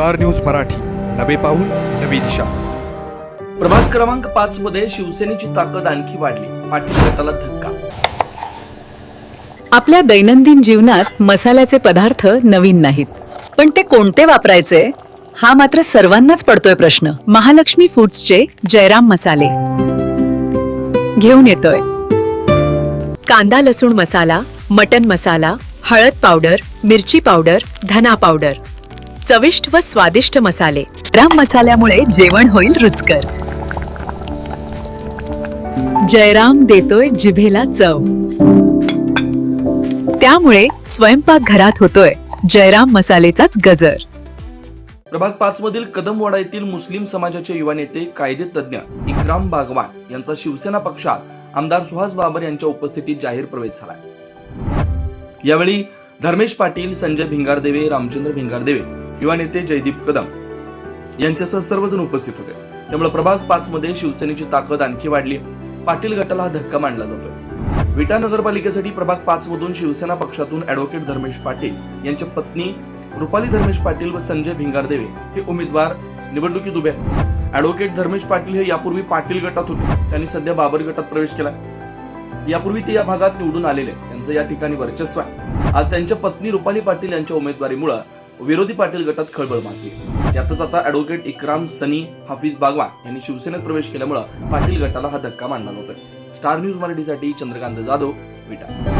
Star news Marathi. नवे पाऊल नवी दिशा. प्रभाग क्रमांक पाच मध्ये शिवसेनेची ताकद आणखी वाढली. पाटील गटाला धक्का. आपल्या दैनंदिन जीवनात मसाल्याचे पदार्थ नवीन नाहीत. पण ते कोणते वापरायचे? हा मात्र सर्वांनाच पडतोय प्रश्न. महालक्ष्मी फूड्सचे जयराम मसाले. घेऊन येतोय. कांदा लसूण मसाला मटन मसाला हळद पावडर मिरची पावडर धना पावडर. चविष्ट व स्वादिष्ट मसाले. राम मसाल्यामुळे जेवण होईल रुचकर. जयराम देतोय जिभेला चव. त्यामुळे स्वयंपाक घरात होतोय जयराम मसालेचाच गजर. प्रभाग पाच मधील कदमवाडा येथील मुस्लिम समाजाचे युवा नेते कायदे तज्ज्ञ इक्राम बागवान यांचा शिवसेना पक्षात आमदार सुहास बाबर यांच्या उपस्थितीत जाहीर प्रवेश झाला यावेळी धर्मेश पाटील संजय भिंगारदेवे रामचंद्र भिंगारदेवे युवा नेते जयदीप कदम यांच्यासह सर्वजण उपस्थित होते. त्यामुळे प्रभाग पाच मध्ये शिवसेनेची ताकद आणखी वाढली. पाटील गटाला हा धक्का मांडला जातोय. विटा नगरपालिकेसाठी प्रभाग पाच मधून शिवसेना पक्षातून ऍडव्होकेट धर्मेश पाटील यांच्या पत्नी रुपाली धर्मेश पाटील व संजय भिंगारदेवे हे उमेदवार निवडणुकीत उभे आहेत. ऍडव्होकेट धर्मेश पाटील हे यापूर्वी पाटील गटात होते. त्यांनी सध्या बाबर गटात प्रवेश केला यापूर्वी ते या भागात निवडून आलेले. त्यांचं या ठिकाणी वर्चस्व आहे. आज त्यांच्या पत्नी रुपाली पाटील यांच्या उमेदवारीमुळे विरोधी पाटील गटात खळबळ माजली. यातच आता ऍडव्होकेट इक्राम सनी हाफिज बागवान यांनी शिवसेनेत प्रवेश केल्यामुळे पाटील गटाला हा धक्का मानला जातोय स्टार न्यूज मराठीसाठी चंद्रकांत जाधव विटा.